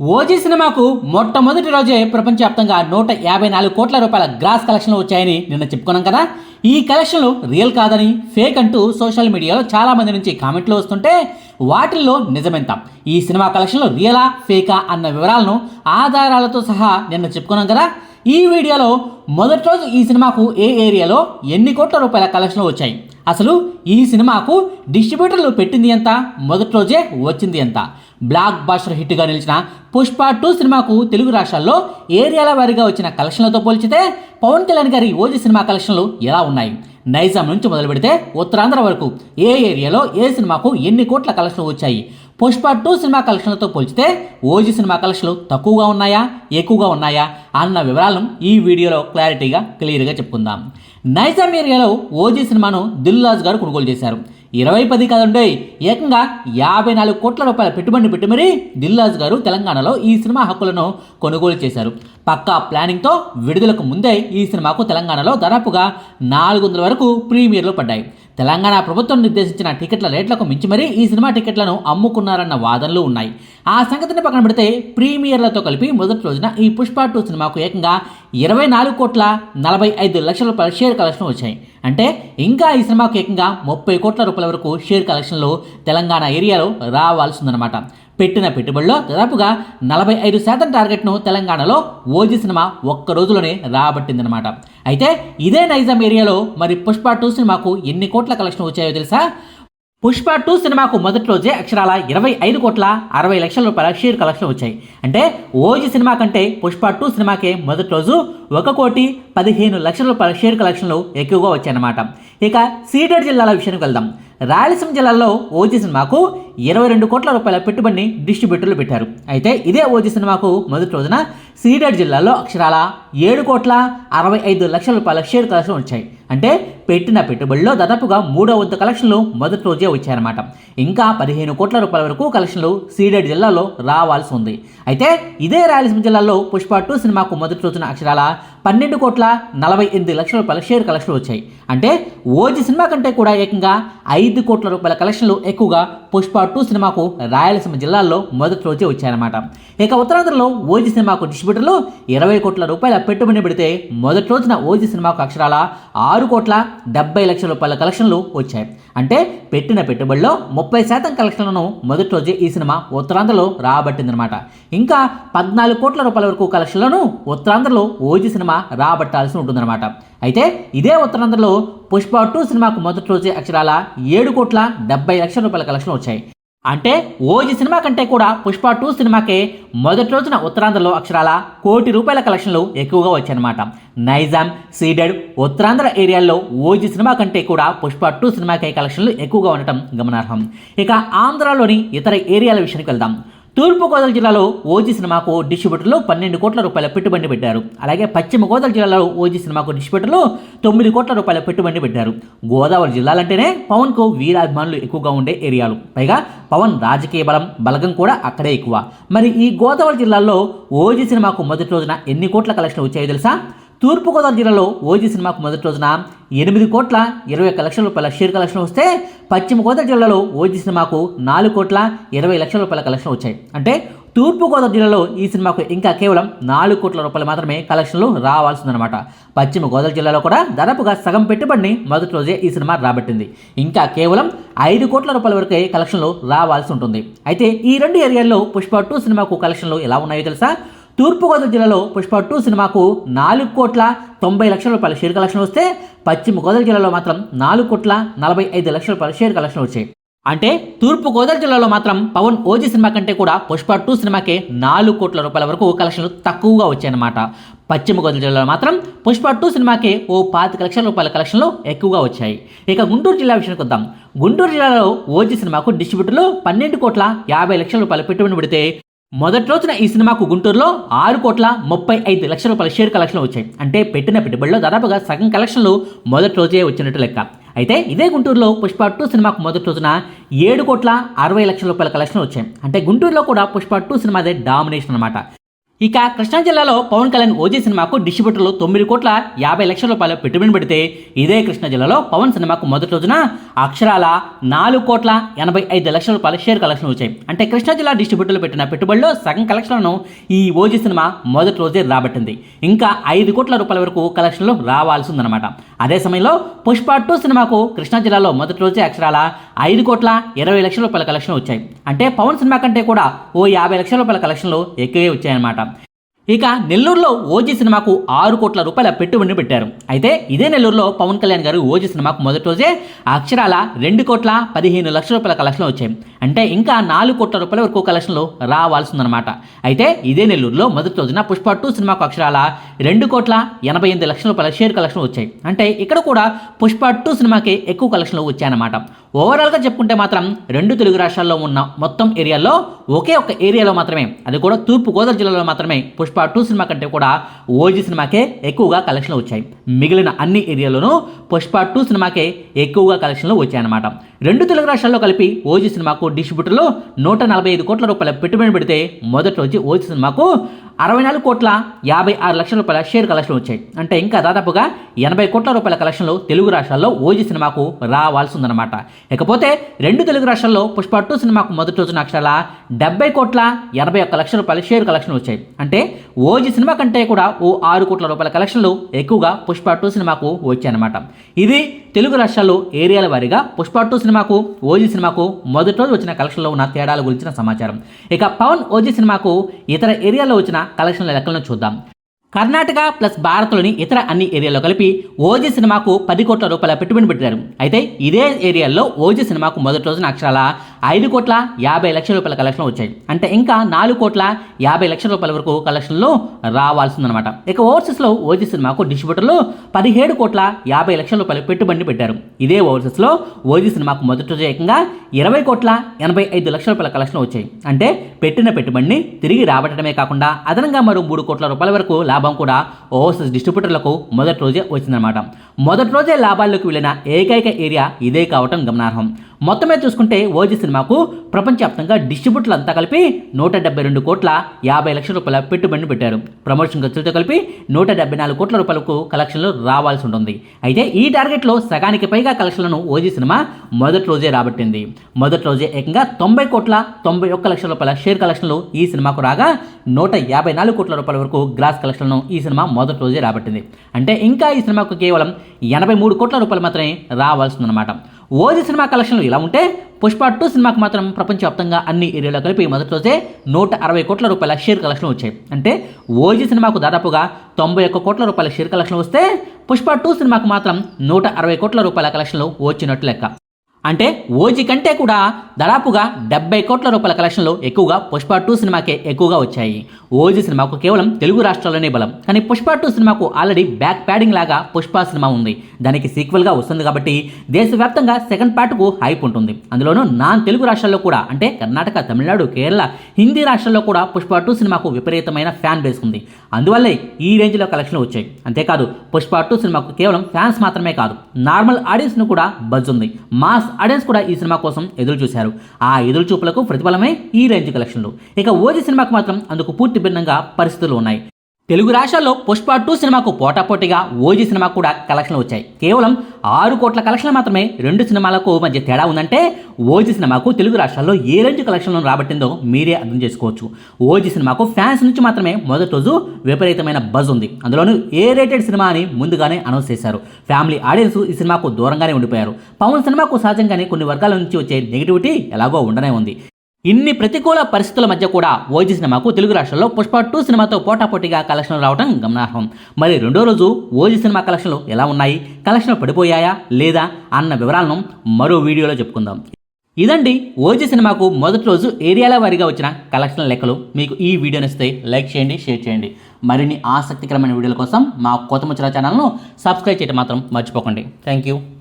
OG సినిమాకు మొట్టమొదటి రోజే ప్రపంచవ్యాప్తంగా నూట యాభై నాలుగు కోట్ల రూపాయల గ్రాస్ కలెక్షన్లు వచ్చాయని నిన్న చెప్పుకున్నాం కదా. ఈ కలెక్షన్లు రియల్ కాదని ఫేక్ అంటూ సోషల్ మీడియాలో చాలామంది నుంచి కామెంట్లు వస్తుంటే వాటిల్లో నిజమెంత. ఈ సినిమా కలెక్షన్లు రియలా ఫేకా అన్న వివరాలను ఆధారాలతో సహా నిన్న చెప్పుకున్నాం కదా. ఈ వీడియోలో మొదటి రోజు ఈ సినిమాకు ఏ ఏరియాలో ఎన్ని కోట్ల రూపాయల కలెక్షన్లు వచ్చాయి? అసలు ఈ సినిమాకు డిస్ట్రిబ్యూటర్లు పెట్టింది ఎంత? మొదటి రోజే వచ్చింది ఎంత? బ్లాక్ బాస్టర్ హిట్గా నిలిచిన పుష్ప టూ సినిమాకు తెలుగు రాష్ట్రాల్లో ఏరియాల వారీగా వచ్చిన కలెక్షన్లతో పోల్చితే పవన్ కళ్యాణ్ గారి ఓజీ సినిమా కలెక్షన్లు ఎలా ఉన్నాయి? నైజాం నుంచి మొదలు పెడితే ఉత్తరాంధ్ర వరకు ఏ ఏరియాలో ఏ సినిమాకు ఎన్ని కోట్ల కలెక్షన్లు వచ్చాయి? పుష్ప టూ సినిమా కలెక్షన్లతో పోల్చితే ఓజీ సినిమా కలెక్షన్లు తక్కువగా ఉన్నాయా? ఎక్కువగా ఉన్నాయా? అన్న వివరాలను ఈ వీడియోలో క్లారిటీగా క్లియర్గా చెప్పుకుందాం. నైజాం ఏరియాలో ఓజీ సినిమాను దిల్రాజ్ గారు కొనుగోలు చేశారు. ఇరవై పది కాదండి ఏకంగా యాభై నాలుగు కోట్ల రూపాయల పెట్టుబడిని పెట్టి మరీ దిల్రాజ్ గారు తెలంగాణలో ఈ సినిమా హక్కులను కొనుగోలు చేశారు. పక్కా ప్లానింగ్తో విడుదలకు ముందే ఈ సినిమాకు తెలంగాణలో దాదాపుగా నాలుగు వందల వరకు ప్రీమియర్లు పడ్డాయి. తెలంగాణ ప్రభుత్వం నిర్దేశించిన టికెట్ల రేట్లకు మించి మరీ ఈ సినిమా టికెట్లను అమ్ముకున్నారన్న వాదనలు ఉన్నాయి. ఆ సంగతిని పక్కన పెడితే ప్రీమియర్లతో కలిపి మొదటి రోజున ఈ పుష్ప టూ సినిమాకు ఏకంగా ఇరవై నాలుగు కోట్ల నలభై ఐదు లక్షల షేర్ కలెక్షన్ వచ్చాయి. అంటే ఇంకా ఈ సినిమాకు ఏకంగా ముప్పై కోట్ల రూపాయల వరకు షేర్ కలెక్షన్లు తెలంగాణ ఏరియాలో రావాల్సిందనమాట పెట్టిన పెట్టుబడిలో దాదాపుగా నలభై ఐదు శాతం టార్గెట్ను తెలంగాణలో ఓజీ సినిమా ఒక్క రోజులోనే రాబట్టిందనమాట అయితే ఇదే నైజాం ఏరియాలో మరి పుష్ప టూ సినిమాకు ఎన్ని కోట్ల కలెక్షన్ వచ్చాయో తెలుసా? పుష్ప టూ సినిమాకు మొదటి రోజే అక్షరాల ఇరవై ఐదు కోట్ల అరవై లక్షల రూపాయల షేర్ కలెక్షన్ వచ్చాయి. అంటే ఓజీ సినిమా కంటే పుష్ప టూ సినిమాకే మొదటి రోజు ఒక కోటి పదిహేను లక్షల రూపాయల షేర్ కలెక్షన్లు ఎక్కువగా వచ్చాయన్నమాట. ఇక సీడెడ్ జిల్లాల విషయానికి వెళ్దాం. రాయలసీమ జిల్లాలో ఓజీ సినిమాకు ఇరవై రెండు కోట్ల రూపాయల పెట్టుబడిని డిస్ట్రిబ్యూటర్లు పెట్టారు. అయితే ఇదే ఓజీ సినిమాకు మొదటి రోజున సీడెడ్ జిల్లాలో అక్షరాల ఏడు కోట్ల అరవై ఐదు లక్షల రూపాయల షేర్ కలెక్షన్ వచ్చాయి. అంటే పెట్టిన పెట్టుబడిలో దాదాపుగా మూడో వంతు కలెక్షన్లు మొదటి రోజే వచ్చాయన్నమాట. ఇంకా పదిహేను కోట్ల రూపాయల వరకు కలెక్షన్లు సీడెడ్ జిల్లాలో రావాల్సి ఉంది. అయితే ఇదే రాయలసీమ జిల్లాలో పుష్ప టూ సినిమాకు మొదటి రోజున అక్షరాల ¿verdad? పన్నెండు కోట్ల నలభై ఎనిమిది లక్షల రూపాయల షేర్ కలెక్షన్లు వచ్చాయి. అంటే ఓజీ సినిమా కంటే కూడా ఏకంగా ఐదు కోట్ల రూపాయల కలెక్షన్లు ఎక్కువగా పుష్ప టూ సినిమాకు రాయలసీమ జిల్లాల్లో మొదటి రోజే వచ్చాయన్నమాట. ఇక ఉత్తరాంధ్రలో ఓజీ సినిమాకు డిస్ట్రిబ్యూటర్లు ఇరవై కోట్ల రూపాయల పెట్టుబడి పెడితే మొదటి రోజున ఓజీ సినిమాకు అక్షరాల ఆరు కోట్ల డెబ్బై లక్షల రూపాయల కలెక్షన్లు వచ్చాయి. అంటే పెట్టిన పెట్టుబడిలో ముప్పై శాతం కలెక్షన్లను మొదటి రోజే ఈ సినిమా ఉత్తరాంధ్రలో రాబట్టిందనమాట ఇంకా పద్నాలుగు కోట్ల రూపాయల వరకు కలెక్షన్లను ఉత్తరాంధ్రలో ఓజీ సినిమా రాబట్టాల్సి ఉంటుందన్నమాట. అయితే ఇదే ఉత్తరాంధ్రలో పుష్ప టూ సినిమాకు మొదటి రోజే అక్షరాల ఏడు కోట్ల డెబ్బై లక్షల రూపాయల కలెక్షన్లు వచ్చాయి. అంటే ఓజీ సినిమా కంటే కూడా పుష్ప టూ సినిమాకే మొదటి రోజున ఉత్తరాంధ్రలో అక్షరాల కోటి రూపాయల కలెక్షన్లు ఎక్కువగా వచ్చాయన్నమాట. నైజాం సీడెడ్ ఉత్తరాంధ్ర ఏరియాల్లో ఓజీ సినిమా కంటే కూడా పుష్ప టూ సినిమాకే కలెక్షన్లు ఎక్కువగా ఉండటం గమనార్హం. ఇక ఆంధ్రాలోని ఇతర ఏరియాల విషయానికి వెళ్దాం. తూర్పుగోదావరి జిల్లాలో ఓజీ సినిమాకు డిస్ట్రిబ్యూటర్లు పన్నెండు కోట్ల రూపాయల పెట్టుబడి పెట్టారు. అలాగే పశ్చిమ గోదావరి జిల్లాలో ఓజీ సినిమాకు డిస్ట్రిబ్యూటర్లు తొమ్మిది కోట్ల రూపాయల పెట్టుబడి పెట్టారు. గోదావరి జిల్లాలంటేనే పవన్కు వీరాభిమానులు ఎక్కువగా ఉండే ఏరియాలు. పైగా పవన్ రాజకీయ బలం బలగం కూడా అక్కడే ఎక్కువ. మరి ఈ గోదావరి జిల్లాలో ఓజీ సినిమాకు మొదటి రోజున ఎన్ని కోట్ల కలెక్షన్ వచ్చాయో తెలుసా? తూర్పుగోదావరి జిల్లాలో ఓజీ సినిమాకు మొదటి రోజున ఎనిమిది కోట్ల ఇరవై ఒక్క లక్షల రూపాయల షేర్ కలెక్షన్ వస్తే పశ్చిమ గోదావరి జిల్లాలో ఓజీ సినిమాకు నాలుగు కోట్ల ఇరవై లక్షల రూపాయల కలెక్షన్ వచ్చాయి. అంటే తూర్పుగోదావరి జిల్లాలో ఈ సినిమాకు ఇంకా కేవలం నాలుగు కోట్ల రూపాయలు మాత్రమే కలెక్షన్లు రావాల్సిందనమాట పశ్చిమ గోదావరి జిల్లాలో కూడా దాదాపుగా సగం పెట్టుబడిని మొదటి రోజే ఈ సినిమా రాబట్టింది. ఇంకా కేవలం ఐదు కోట్ల రూపాయల వరకే కలెక్షన్లు రావాల్సి ఉంటుంది. అయితే ఈ రెండు ఏరియాల్లో పుష్ప టూ సినిమాకు కలెక్షన్లు ఎలా ఉన్నాయో తెలుసా? తూర్పుగోదావరి జిల్లాలో పుష్ప టూ సినిమాకు నాలుగు కోట్ల తొంభై లక్షల రూపాయల షేర్ కలెక్షన్ వస్తే పశ్చిమ గోదావరి జిల్లాలో మాత్రం నాలుగు కోట్ల నలభై ఐదు లక్షల రూపాయల షేర్ కలెక్షన్ వచ్చాయి. అంటే తూర్పు గోదావరి జిల్లాలో మాత్రం పవన్ ఓజీ సినిమా కంటే కూడా పుష్ప టూ సినిమాకే నాలుగు కోట్ల రూపాయల వరకు కలెక్షన్లు తక్కువగా వచ్చాయన్నమాట. పశ్చిమ గోదావరి జిల్లాలో మాత్రం పుష్ప టూ సినిమాకే ఓ పాతిక లక్షల రూపాయల కలెక్షన్లు ఎక్కువగా వచ్చాయి. ఇక గుంటూరు జిల్లా విషయానికి వద్దాం. గుంటూరు జిల్లాలో ఓజీ సినిమాకు డిస్ట్రిబ్యూటర్లు పన్నెండు కోట్ల యాభై లక్షల రూపాయల పెట్టుబడి పెడితే మొదటి రోజున ఈ సినిమాకు గుంటూరులో ఆరు కోట్ల ముప్పై ఐదు లక్షల రూపాయల షేర్ కలెక్షన్లు వచ్చాయి. అంటే పెట్టిన పెట్టుబడిలో దాదాపుగా సగం కలెక్షన్లు మొదటి రోజే వచ్చినట్టు లెక్క. అయితే ఇదే గుంటూరులో పుష్ప టూ సినిమాకు మొదటి రోజున ఏడు కోట్ల అరవై లక్షల రూపాయల కలెక్షన్లు వచ్చాయి. అంటే గుంటూరులో కూడా పుష్ప టూ సినిమాదే డామినేషన్ అనమాట ఇక కృష్ణా జిల్లాలో పవన్ కళ్యాణ్ ఓజీ సినిమాకు డిస్ట్రిబ్యూటర్లు తొమ్మిది కోట్ల యాభై లక్షల రూపాయలు పెట్టుబడి పెడితే ఇదే కృష్ణా జిల్లాలో పవన్ సినిమాకు మొదటి రోజున అక్షరాల నాలుగు కోట్ల ఎనభై ఐదు లక్షల రూపాయల షేర్ కలెక్షన్ వచ్చాయి. అంటే కృష్ణా జిల్లా డిస్ట్రిబ్యూటర్లు పెట్టిన పెట్టుబడిలో సగం కలెక్షన్లను ఈ ఓజీ సినిమా మొదటి రోజే రాబట్టింది. ఇంకా ఐదు కోట్ల రూపాయల వరకు కలెక్షన్లు రావాల్సి ఉందన్నమాట అదే సమయంలో పుష్ప టూ సినిమాకు కృష్ణా జిల్లాలో మొదటి రోజే అక్షరాల ఐదు కోట్ల ఇరవై లక్షల రూపాయల కలెక్షన్ వచ్చాయి. అంటే పవన్ సినిమా కంటే కూడా ఓ యాభై లక్షల రూపాయల కలెక్షన్లు ఎక్కువే వచ్చాయన్నమాట. ఇక నెల్లూరులో ఓజీ సినిమాకు ఆరు కోట్ల రూపాయల పెట్టుబడిని పెట్టారు. అయితే ఇదే నెల్లూరులో పవన్ కళ్యాణ్ గారు ఓజీ సినిమాకు మొదటి రోజే అక్షరాల రెండు కోట్ల పదిహేను లక్షల రూపాయల కలెక్షన్లు వచ్చాయి. అంటే ఇంకా నాలుగు కోట్ల రూపాయల వరకు కలెక్షన్లు రావాల్సిందనమాట అయితే ఇదే నెల్లూరులో మొదటి రోజున పుష్ప టూ సినిమాకు అక్షరాల రెండు కోట్ల ఎనభై ఎనిమిది లక్షల రూపాయల షేర్ కలెక్షన్లు వచ్చాయి. అంటే ఇక్కడ కూడా పుష్ప టూ సినిమాకి ఎక్కువ కలెక్షన్లు వచ్చాయన్నమాట. ఓవరాల్గా చెప్పుకుంటే మాత్రం రెండు తెలుగు రాష్ట్రాల్లో ఉన్న మొత్తం ఏరియాల్లో ఒకే ఒక్క ఏరియాలో మాత్రమే అది కూడా తూర్పుగోదావరి జిల్లాలో మాత్రమే పుష్ప టూ సినిమా కంటే కూడా ఓజీ సినిమాకే ఎక్కువగా కలెక్షన్లు వచ్చాయి. మిగిలిన అన్ని ఏరియాలోనూ పుష్ప టూ సినిమాకే ఎక్కువగా కలెక్షన్లు వచ్చాయన్నమాట. రెండు తెలుగు రాష్ట్రాల్లో కలిపి ఓజీ సినిమాకు డిస్ట్రిబ్యూటర్లు నూట నలభై ఐదు కోట్ల రూపాయల పెట్టుబడి పెడితే మొదటి రోజు ఓజీ సినిమాకు అరవై నాలుగు కోట్ల యాభై ఆరు లక్షల రూపాయల షేర్ కలెక్షన్లు వచ్చాయి. అంటే ఇంకా దాదాపుగా ఎనభై కోట్ల రూపాయల కలెక్షన్లు తెలుగు రాష్ట్రాల్లో ఓజీ సినిమాకు రావాల్సి ఉందన్నమాట. ఇకపోతే రెండు తెలుగు రాష్ట్రాల్లో పుష్ప టూ సినిమాకు మొదటి రోజున అక్షరాల డెబ్బై కోట్ల ఎనభై ఒక్క లక్షల రూపాయల షేర్ కలెక్షన్లు వచ్చాయి. అంటే ఓజీ సినిమా కంటే కూడా ఓ ఆరు కోట్ల రూపాయల కలెక్షన్లు ఎక్కువగా పుష్ప టూ సినిమాకు వచ్చాయన్నమాట. ఇది తెలుగు రాష్ట్రాల్లో ఏరియాల వారీగా పుష్ప టూ సినిమాకు ఓజీ సినిమాకు మొదటి రోజు వచ్చిన కలెక్షన్లో ఉన్న తేడాల గురించిన సమాచారం. ఇక పవన్ ఓజీ సినిమాకు ఇతర ఏరియాలో వచ్చిన కలెక్షన్ల లెక్కలను చూద్దాం. కర్ణాటక ప్లస్ భారత్లోని ఇతర అన్ని ఏరియాలో కలిపి ఓజీ సినిమాకు పది కోట్ల రూపాయల పెట్టుబడి పెట్టారు. అయితే ఇదే ఏరియాల్లో ఓజీ సినిమాకు మొదటి రోజున అక్షరాల ఐదు కోట్ల యాభై లక్షల రూపాయల కలెక్షన్లు వచ్చాయి. అంటే ఇంకా నాలుగు కోట్ల యాభై లక్షల రూపాయల వరకు కలెక్షన్లు రావాల్సిందనమాట ఇక ఓవర్సీస్లో ఓజీ సినిమాకు డిస్ట్రిబ్యూటర్లు పదిహేడు కోట్ల యాభై లక్షల రూపాయలు పెట్టుబడిని పెట్టారు. ఇదే ఓవర్సీస్లో ఓజీ సినిమాకు మొదటి రోజేకంగా ఏకంగా ఇరవై కోట్ల ఎనభై ఐదు లక్షల రూపాయల కలెక్షన్లు వచ్చాయి. అంటే పెట్టిన పెట్టుబడిని తిరిగి రాబట్టడమే కాకుండా అదనంగా మరో మూడు కోట్ల రూపాయల వరకు లాభం కూడా ఓవర్సీస్ డిస్ట్రిబ్యూటర్లకు మొదటి రోజే వచ్చిందనమాట మొదటి రోజే లాభాల్లోకి వెళ్ళిన ఏకైక ఏరియా ఇదే కావటం గమనార్హం. మొత్తమే చూసుకుంటే ఓజీ సినిమాకు ప్రపంచవ్యాప్తంగా డిస్ట్రిబ్యూటర్లు అంతా కలిపి నూట డెబ్బై రెండు కోట్ల యాభై లక్షల రూపాయల పెట్టుబడిని పెట్టారు. ప్రమోషన్ ఖర్చులతో కలిపి నూట డెబ్బై నాలుగు కోట్ల రూపాయలకు కలెక్షన్లు రావాల్సి ఉంటుంది. అయితే ఈ టార్గెట్లో సగానికి పైగా కలెక్షన్లను ఓజీ సినిమా మొదటి రోజే రాబట్టింది. మొదటి రోజే ఏకంగా తొంభై కోట్ల తొంభై ఒక్క లక్షల రూపాయల షేర్ కలెక్షన్లు ఈ సినిమాకు రాగా నూట యాభై నాలుగు కోట్ల రూపాయల వరకు గ్రాస్ కలెక్షన్లను ఈ సినిమా మొదటి రోజే రాబట్టింది. అంటే ఇంకా ఈ సినిమాకు కేవలం ఎనభై మూడు కోట్ల రూపాయలు మాత్రమే రావాల్సిందన్నమాట ఓజీ సినిమా కలెక్షన్లు ఇలా ఉంటే పుష్ప టూ సినిమాకు మాత్రం ప్రపంచవ్యాప్తంగా అన్ని ఏరియాలో కలిపి మొదటి రోజే నూట అరవై కోట్ల రూపాయల షేర్ కలెక్షన్ వచ్చాయి. అంటే ఓజీ సినిమాకు దాదాపుగా తొంభై ఒక్క కోట్ల రూపాయల షేర్ కలెక్షన్ వస్తే పుష్ప టూ సినిమాకు మాత్రం నూట అరవై కోట్ల రూపాయల కలెక్షన్లు వచ్చినట్లు లెక్క. అంటే ఓజీ కంటే కూడా దాదాపుగా డెబ్బై కోట్ల రూపాయల కలెక్షన్లు ఎక్కువగా పుష్ప టూ సినిమాకే ఎక్కువగా వచ్చాయి. ఓజీ సినిమాకు కేవలం తెలుగు రాష్ట్రాల్లోనే బలం. కానీ పుష్ప టూ సినిమాకు ఆల్రెడీ బ్యాక్ ప్యాడింగ్ లాగా పుష్ప సినిమా ఉంది. దానికి సీక్వెల్గా వస్తుంది కాబట్టి దేశవ్యాప్తంగా సెకండ్ పార్ట్కు హైప్ ఉంటుంది. అందులోనూ నాన్ తెలుగు రాష్ట్రాల్లో కూడా అంటే కర్ణాటక తమిళనాడు కేరళ హిందీ రాష్ట్రాల్లో కూడా పుష్ప టూ సినిమాకు విపరీతమైన ఫ్యాన్ బేస్ ఉంది. అందువల్లే ఈ రేంజ్లో కలెక్షన్లు వచ్చాయి. అంతేకాదు పుష్ప టూ సినిమాకు కేవలం ఫ్యాన్స్ మాత్రమే కాదు నార్మల్ ఆడియన్స్ను కూడా బజ్ ఉంది. మాస్ ఆడియన్స్ కూడా ఈ సినిమా కోసం ఎదురు చూశారు. ఆ ఎదురు చూపులకు ప్రతిఫలమే ఈ రేంజ్ కలెక్షన్లు ఇక ఓజీ సినిమాకు మాత్రం అందుకు పూర్తి భిన్నంగా పరిస్థితులు ఉన్నాయి. తెలుగు రాష్ట్రాల్లో పుష్ప టూ సినిమాకు పోటాపోటీగా ఓజీ సినిమా కూడా కలెక్షన్లు వచ్చాయి. కేవలం ఆరు కోట్ల కలెక్షన్లు మాత్రమే రెండు సినిమాలకు మధ్య తేడా ఉందంటే ఓజీ సినిమాకు తెలుగు రాష్ట్రాల్లో ఏ రేంజ్ కలెక్షన్లు రాబట్టిందో మీరే అర్థం చేసుకోవచ్చు. ఓజీ సినిమాకు ఫ్యాన్స్ నుంచి మాత్రమే మొదటి రోజు విపరీతమైన బజ్ ఉంది. అందులోనూ ఏ రేటెడ్ సినిమా అని ముందుగానే అనౌన్స్ చేశారు. ఫ్యామిలీ ఆడియన్స్ ఈ సినిమాకు దూరంగానే ఉండిపోయారు. పవన్ సినిమాకు సహజంగానే కొన్ని వర్గాల నుంచి వచ్చే నెగిటివిటీ ఎలాగో ఉండనే ఉంది. ఇన్ని ప్రతికూల పరిస్థితుల మధ్య కూడా ఓజీ సినిమాకు తెలుగు రాష్ట్రాల్లో పుష్ప టూ సినిమాతో పోటాపోటీగా కలెక్షన్లు రావడం గమనార్హం. మరి రెండో రోజు ఓజీ సినిమా కలెక్షన్లు ఎలా ఉన్నాయి? కలెక్షన్లు పడిపోయాయా లేదా అన్న వివరాలను మరో వీడియోలో చెప్పుకుందాం. ఇదండి ఓజీ సినిమాకు మొదటి రోజు ఏరియాల వారీగా వచ్చిన కలెక్షన్ లెక్కలు. మీకు ఈ వీడియోని ఇస్తే లైక్ చేయండి షేర్ చేయండి. మరిన్ని ఆసక్తికరమైన వీడియోల కోసం మా కొత్త ముచ్చల ఛానల్ను సబ్స్క్రైబ్ చేయడం మాత్రం మర్చిపోకండి. Thank you